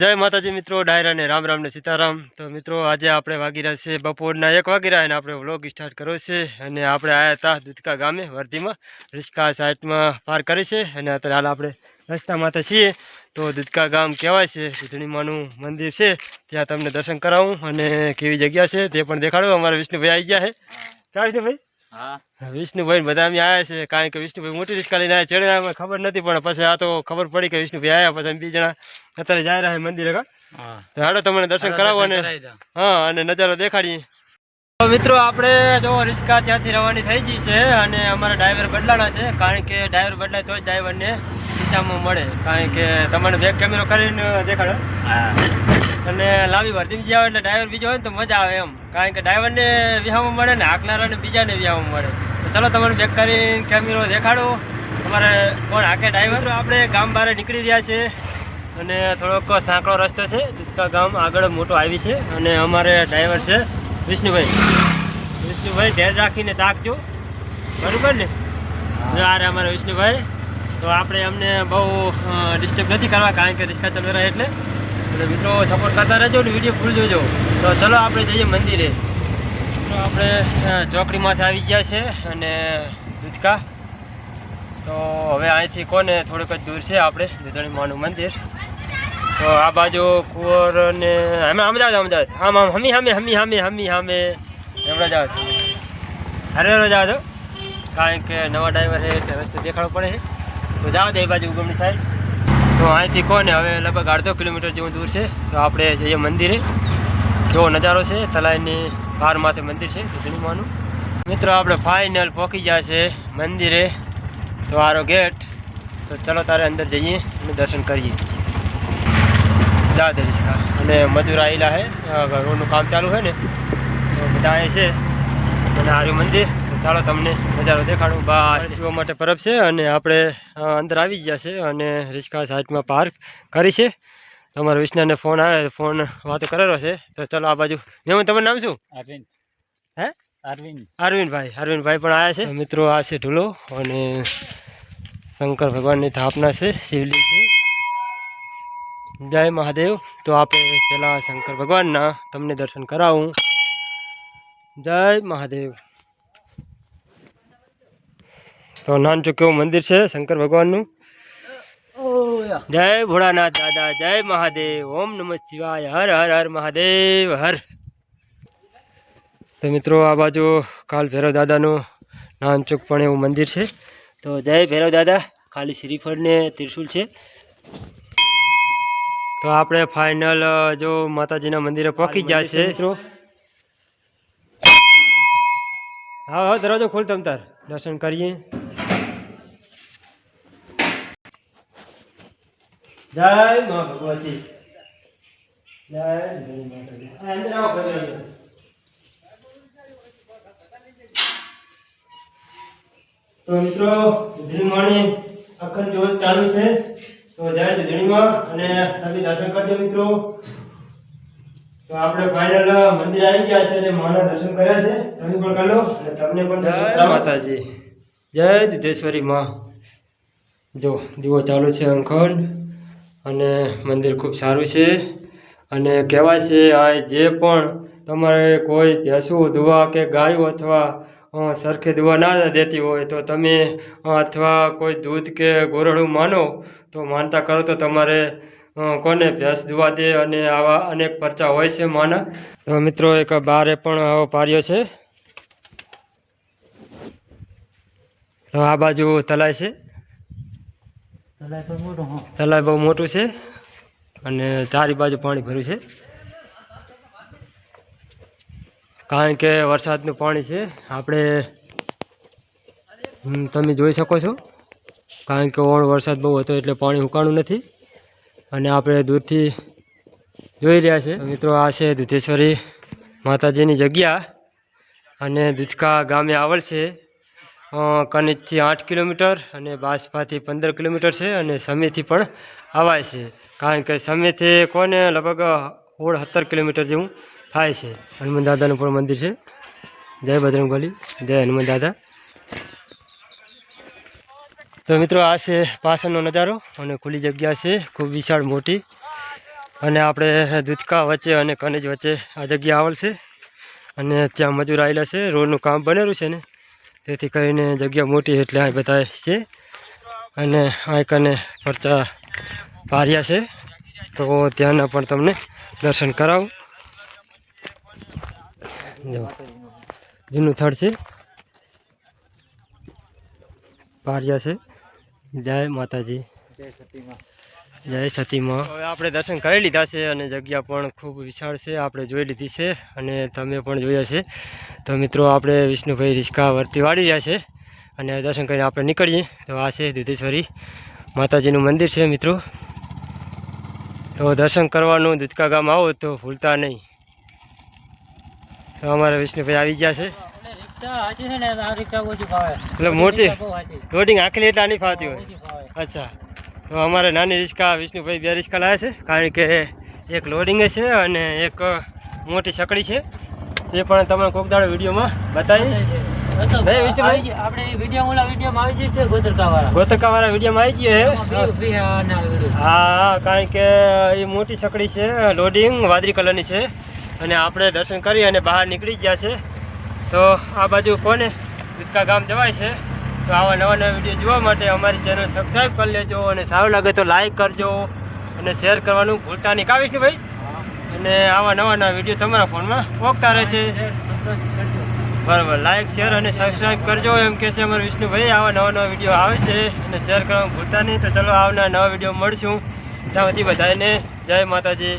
જય માતાજી મિત્રો ડાયરા ને રામ રામ ને સીતારામ. તો મિત્રો આજે આપણે વાગી રહ્યા છે બપોરના એક વાગી રહ્યા અને આપણે વ્લોગ સ્ટાર્ટ કર્યો છે અને આપણે આવ્યા હતા દૂધકા ગામે વર્ધીમાં. રિસ્કા સાઈડમાં પાર કરી છે અને અત્યારે હાલ આપણે રસ્તામાં તો છીએ. તો દૂધકા ગામ કહેવાય છે દૂધણીમાનું મંદિર છે. ત્યાં તમને દર્શન કરાવું અને કેવી જગ્યા છે તે પણ દેખાડું. અમારા વિષ્ણુભાઈ આવી ગયા છે. ક્યાં વિષ્ણુભાઈ? વિષ્ણુભાઈ બધા અમે આવ્યા છે કારણ કે વિષ્ણુભાઈ મોટી રિસ્કા લઈને આવ્યા ચડે અમે ખબર નથી પણ પછી આ તો ખબર પડી કે વિષ્ણુભાઈ આવ્યા પછી બે જણા અત્યારે જાય રહ્યા મંદિરે કા? તો હાડો તમને દર્શન કરાવો અને હા અને નજારો દેખાડીએ. મિત્રો આપણે જો રિસ્કા ત્યાંથી રવાની થઈ ગઈ છે અને અમારા ડ્રાઈવર બદલાના છે કારણ કે ડ્રાઈવર બદલાય તો જ ડ્રાઈવરને ખિસ્સામાં મળે. કારણ કે તમને બેક કેમેરો કરીને દેખાડો. હા. અને વર્ધીમાં જ્યાં એટલે ડ્રાઈવર બીજો હોય ને તો મજા આવે એમ. કારણ કે ડ્રાઈવરને વિહામાં મળે ને હાંકનારાને બીજાને વિહામાં મળે. તો ચલો તમને બેક કરીને કેમેરો દેખાડો. અમારે કોણ હાકે ડ્રાઈવર આપણે ગામ બહાર નીકળી રહ્યા છે અને થોડોક સાંકડો રસ્તો છે. દુધકા ગામ આગળ મોટો આવી છે અને અમારે ડ્રાઈવર છે વિષ્ણુભાઈ. વિષ્ણુભાઈ, ધ્યાન રાખીને તાકજો બરાબર ને? અરે અમારા વિષ્ણુભાઈ. તો આપણે અમને બહુ ડિસ્ટર્બ નથી કરવા, કારણ કે રિક્ષા ચાલુ રહ્યા એટલે. એટલે મિત્રો સપોર્ટ કરતા રહેજો ને વીડિયો ફૂલ જોજો. તો ચલો આપણે જઈએ મંદિરે. મિત્રો આપણે ચોકડીમાંથી આવી ગયા છે અને દૂધકા. તો હવે અહીંથી કોને થોડુંક જ દૂર છે આપણે, દૂધણી માનું મંદિર. તો આ બાજુ કુંવર ને અમે અમદાવાદ અમદાવાદ. આમ આમ, હમી, હામે હમી હામે હમી, હામે. એમણે જાવ હરે જાવ છો કારણ કે નવા ડ્રાઈવર છે એટલે રસ્તે દેખાડવો પડે છે. તો જાવ દે એ બાજુ ઉગમણી સાઈડ. તો અહીંથી કોને? હવે લગભગ અડધો કિલોમીટર જેવું દૂર છે. તો આપણે જઈએ મંદિરે. કેવો નજારો છે? તલાઈની પાર માથે મંદિર છે દૂધણીમાંનું મિત્રો, આપણે ફાઇનલ પહોંચી ગયા છે મંદિરે. તો આરો ગેટ. તો ચલો તારે અંદર જઈએ અને દર્શન કરીએ. જા દે રિસ્કા અને મજૂર આવેલા છે રોડનું કામ ચાલુ છે ને. તો બધા છે. અને આર્યું મંદિર. ચાલો તમને નજારો દેખાડું. બહાર જોવા માટે પરબ છે અને આપણે અંદર આવી ગયા છે અને રિસ્કા સાઈડમાં પાર્ક કરી છે. તમારા વિષ્ણાને ફોન આવે ફોન વાતો કરેલો છે. તો ચલો આ બાજુ. મેં તમારું નામ શું? અરવિંદ. હે? અરવિંદ. અરવિંદભાઈ. અરવિંદભાઈ પણ આવ્યા છે. મિત્રો આ છે ઢૂલો અને શંકર ભગવાનની સ્થાપના છે. શિવલિંગ છે. જય મહાદેવ. તો આપણે પહેલાં શંકર ભગવાનના તમને દર્શન કરાવું. જય મહાદેવ. તો નાનચું કેવું મંદિર છે? શંકર ભગવાનનું? જય ભોળાનાથ દાદા જય મહાદેવ. ઓમ નમઃ શિવાય. હર હર હર મહાદેવ હર. તો મિત્રો આ બાજુ કાલ ભૈરવ દાદાનું નાનચુક પણ એવું મંદિર છે. તો જય ભૈરવ દાદા. ખાલી શ્રીફળ ને ત્રિશુલ છે. તો આપણે ફાઇનલ જો માતાજીના મંદિરે પહોંચી જાય છે મિત્રો. હા હા દરવાજો ખોલ તમ તાર. દર્શન કરીએ. જય મા ભગવતી. જય ધણી માતાજી. અંદર આવો ઘરે તો મિત્રો ધૂળીમાની અખંડ જ્યોત ચાલુ છે. તો જય ધૂળીમાં અને તમે દર્શન કરજો મિત્રો. તો આપણે ફાઇનલ મંદિર આવી ગયા છે અને માના દર્શન કર્યા છે. તમે પણ કરો અને તમને પણ દર્શન માતાજી. જય દુધેશ્વરી માં. જો દીવો ચાલુ છે અંખંડ. અને મંદિર ખૂબ સારું છે. અને કહેવાય છે, આ જે પણ તમારે કોઈ ભેંસું, દુવા કે ગાયો અથવા સરખી દુવા ના દેતી હોય તો તમે અથવા કોઈ દૂધ કે ગોરડું માનો તો માનતા કરો તો તમારે કોને ભેંસ, દુવા દે અને આવા અનેક પરચા હોય છે માના. તો મિત્રો, એક બારે પણ આવો પાર્યો છે. તો આ બાજુ તલાય છે. તલાય બહુ મોટું છે અને ચારી બાજુ પાણી ભર્યું છે. કારણ કે વરસાદનું પાણી છે, આપણે તમે જોઈ શકો છો. કારણ કે ઓણ વરસાદ બહુ હતો એટલે પાણી ઉકાણું નથી. અને આપણે દૂરથી જોઈ રહ્યા છે. મિત્રો, આ છે દુધેશ્વરી માતાજીની જગ્યા અને દૂધકા ગામે આવેલ છે. કનિજથી આઠ કિલોમીટર અને બાસપાથી પંદર કિલોમીટર છે અને સમીથી પણ આવાય છે. કારણ કે સમીથી કોને લગભગ સોળ સત્તર કિલોમીટર જેવું થાય છે. હનુમાન દાદાનું પણ મંદિર છે. જય બજરંગબલી જય હનુમાન દાદા. તો મિત્રો, આ છે પાછળનો નજારો અને ખુલ્લી જગ્યા છે. ખૂબ વિશાળ, મોટી. અને આપણે દૂધકા વચ્ચે અને કનેજ વચ્ચે આ જગ્યા આવેલ છે. અને ત્યાં મજૂર આવેલા છે. રોડનું કામ બનેલું છે ને. તેથી કરીને જગ્યા મોટી એટલે આ બધા છે. અને આ કને પરચા પાર્યા છે. તો ત્યાંના પણ તમને દર્શન કરાવું. જૂનું થળ છે. પાર્યા છે. જય માતાજી. જય સતીમાં. હવે આપણે દર્શન કરી લીધા છે અને જગ્યા પણ ખૂબ વિશાળ છે આપણે જોઈ લીધી છે અને તમે પણ જોયા છે. તો મિત્રો આપણે વિષ્ણુભાઈ રિસ્કા વર્તી વાળી રહ્યા છે અને દર્શન કરીને આપણે નીકળીએ. તો આ છે દુધેશ્વરી માતાજીનું મંદિર છે મિત્રો. તો દર્શન કરવાનું દૂધકા ગામ આવો તો ભૂલતા નહીં. તો અમારા વિષ્ણુભાઈ આવી ગયા છે. રિક્ષા હાચી છે ને આ રિક્ષા ઓછી ભાવે એટલે મોટી લોડિંગ આખલી એટલા નહીં ફાવતી હોય. અચ્છા. તો અમારે નાની રિક્ષા વિષ્ણુભાઈ બે રિક્ષા લાવે છે કારણ કે એક લોડિંગ છે અને એક મોટી સકડી છે. તે પણ તમને કોક દાડો વિડીયોમાં બતાવીશ. ગોતરકા વાળા વિડીયોમાં આવી હા હા કારણ કે એ મોટી સકડી છે લોડિંગ વાદળી કલરની છે. અને આપણે દર્શન કરી અને બહાર નીકળી ગયા છે. તો આ બાજુ કોને? દુધકા ગામ જવાય છે. તો આવા નવા નવા વીડિયો જોવા માટે અમારી ચેનલ સબસ્ક્રાઈબ કરી લેજો અને સારું લાગે તો લાઈક કરજો અને શેર કરવાનું ભૂલતા નહીં. કાવીશ ને ભાઈ અને આવા નવા નવા વીડિયો તમારા ફોનમાં પોકતા રહેશે. બરાબર. લાઈક શેર અને સબસ્ક્રાઈબ કરજો એમ કહે છે અમારા વિષ્ણુભાઈ. આવા નવા નવા વીડિયો આવે છે અને શેર કરવાનું ભૂલતા નહીં. તો ચલો આવનાર નવા વીડિયો મળશું. ત્યાં સુધી બધાને જય માતાજી.